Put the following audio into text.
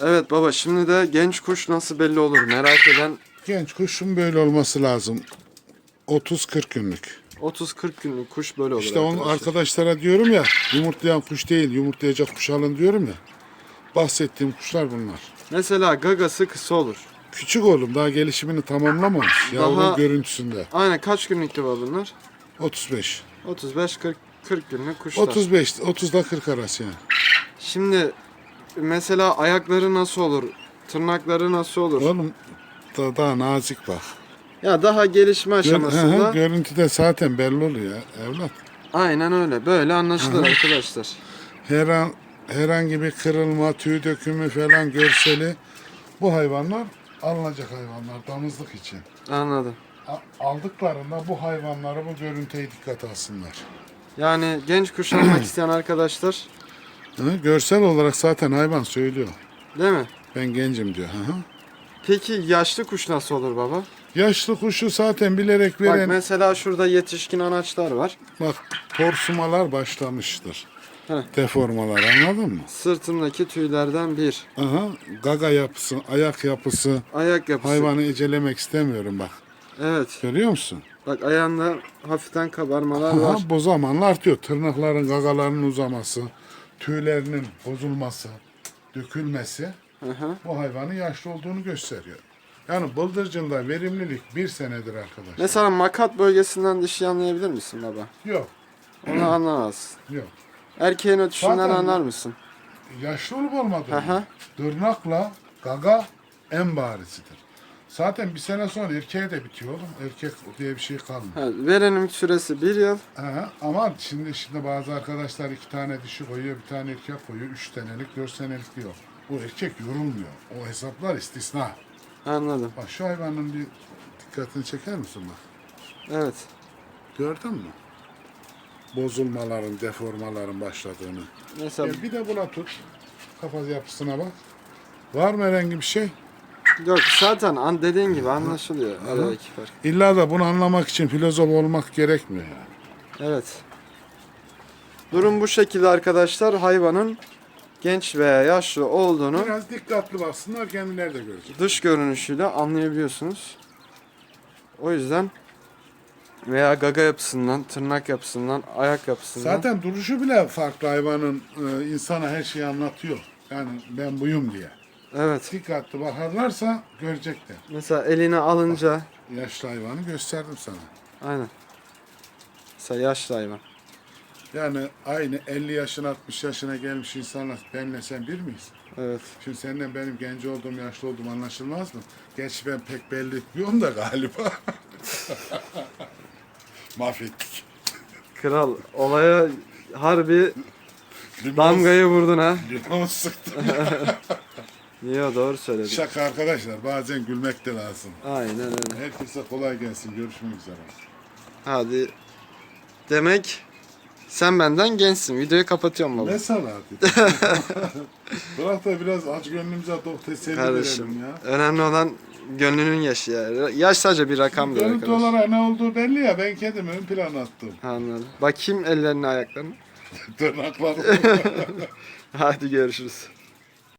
Evet baba şimdi de genç kuş nasıl belli olur merak eden Genç kuşun böyle olması lazım. 30-40 günlük. 30-40 günlük kuş böyle olur İşte onun arkadaşlar. arkadaşlara diyorum ya yumurtlayan kuş değil yumurtlayacak kuş alın diyorum ya. Bahsettiğim kuşlar bunlar. Mesela gagası kısa olur. Küçük oğlum daha gelişimini tamamlamamış. Yavru Daha- görüntüsünde. Aynen kaç günlüktü baba bunlar? 35. 35-40 40 günlük kuşlar. 35 30'da 40 arası yani. Şimdi mesela ayakları nasıl olur? Tırnakları nasıl olur? Oğlum da, daha nazik bak. Ya daha gelişme Gör, aşamasında. Hı hı, görüntüde zaten belli oluyor ya, evlat. Aynen öyle. Böyle anlaşılır arkadaşlar. Her an, herhangi bir kırılma, tüy dökümü falan görseli bu hayvanlar alınacak hayvanlar damızlık için. Anladım. A- Aldıklarında bu hayvanları bu görüntüye dikkat alsınlar. Yani genç kuş almak isteyen arkadaşlar görsel olarak zaten hayvan söylüyor. değil mi? Ben gencim diyor. Hı hı. Peki yaşlı kuş nasıl olur baba? Yaşlı kuşu zaten bilerek Bak veren mesela şurada yetişkin anaçlar var. bak torsumalar başlamıştır. Heh. Deformalar anladın mı? Sırtımdaki tüylerden bir. Aha, gaga yapısı, ayak yapısı, Ayak yapısı. hayvanı ecelemek istemiyorum bak. Evet. Görüyor musun? Bak ayağında hafiften kabarmalar Aha, var. bu zamanla artıyor. Tırnakların, gagaların uzaması, tüylerinin bozulması, dökülmesi Hı hı. bu hayvanın yaşlı olduğunu gösteriyor. Yani bıldırcında verimlilik bir senedir arkadaşlar. Mesela makat bölgesinden dişi anlayabilir misin baba? Yok, Onu anlamazsın. yok. Erkeğin ötüşünden Zaten- anlar mısın? Yaşlı olup olmadığını. Aha. Tırnakla gaga en barisidir. Zaten bir sene sonra erkeğe de bitiyor oğlum. Erkek diye bir şey kalmıyor. Ha, verenim süresi bir yıl. Aha, ama şimdi şimdi bazı arkadaşlar iki tane dişi koyuyor, bir tane erkek koyuyor. Üç senelik, dört senelik diyor. Bu erkek yorulmuyor. O hesaplar istisna. Anladım. Bak şu hayvanın bir dikkatini çeker misin bak? Evet. Gördün mü? Bozulmaların, deformaların başladığını. Mesela Gel bir de buna tut. Kafa yapısına bak. Var mı herhangi bir şey? Yok zaten an dediğin gibi anlaşılıyor aradaki fark. İlla da bunu anlamak için filozof olmak gerekmiyor yani. Evet. Durum bu şekilde arkadaşlar. Hayvanın genç veya yaşlı olduğunu Biraz dikkatli baksınlar kendileri de görecek. dış görünüşüyle anlayabiliyorsunuz. O yüzden veya gaga yapısından, tırnak yapısından, ayak yapısından Zaten duruşu bile farklı hayvanın e, insana her şeyi anlatıyor. Yani ben buyum diye. Evet. Dikkatli bakarlarsa görecekler. Mesela eline alınca Yaşlı hayvanı gösterdim sana. aynen. Mesela yaşlı hayvan. Yani aynı 50 yaşına 60 yaşına gelmiş insanlar benle sen bir miyiz? Evet. Şimdi senden benim genç olduğum yaşlı olduğum anlaşılmaz mı? Gerçi ben pek belli etmiyorum da galiba. Mahvettik. Kral olaya harbi Limon- damgayı vurdun ha. Limon sıktım. Yo doğru söyledin. Şaka arkadaşlar bazen gülmek de lazım. Aynen öyle. Herkese kolay gelsin. Görüşmek üzere. Hadi. Demek sen benden gençsin. Videoyu kapatıyorum baba. Ne sana artık? Bırak da biraz aç gönlümüze dok teselli Kardeşim. verelim ya. Önemli olan gönlünün yaşı ya. Yaş sadece bir rakamdır Görüntü arkadaş. olarak ne olduğu belli ya. Ben kendimi ön plana attım. Anladım. Bakayım ellerini ayaklarını. Tırnaklarım. Hadi görüşürüz.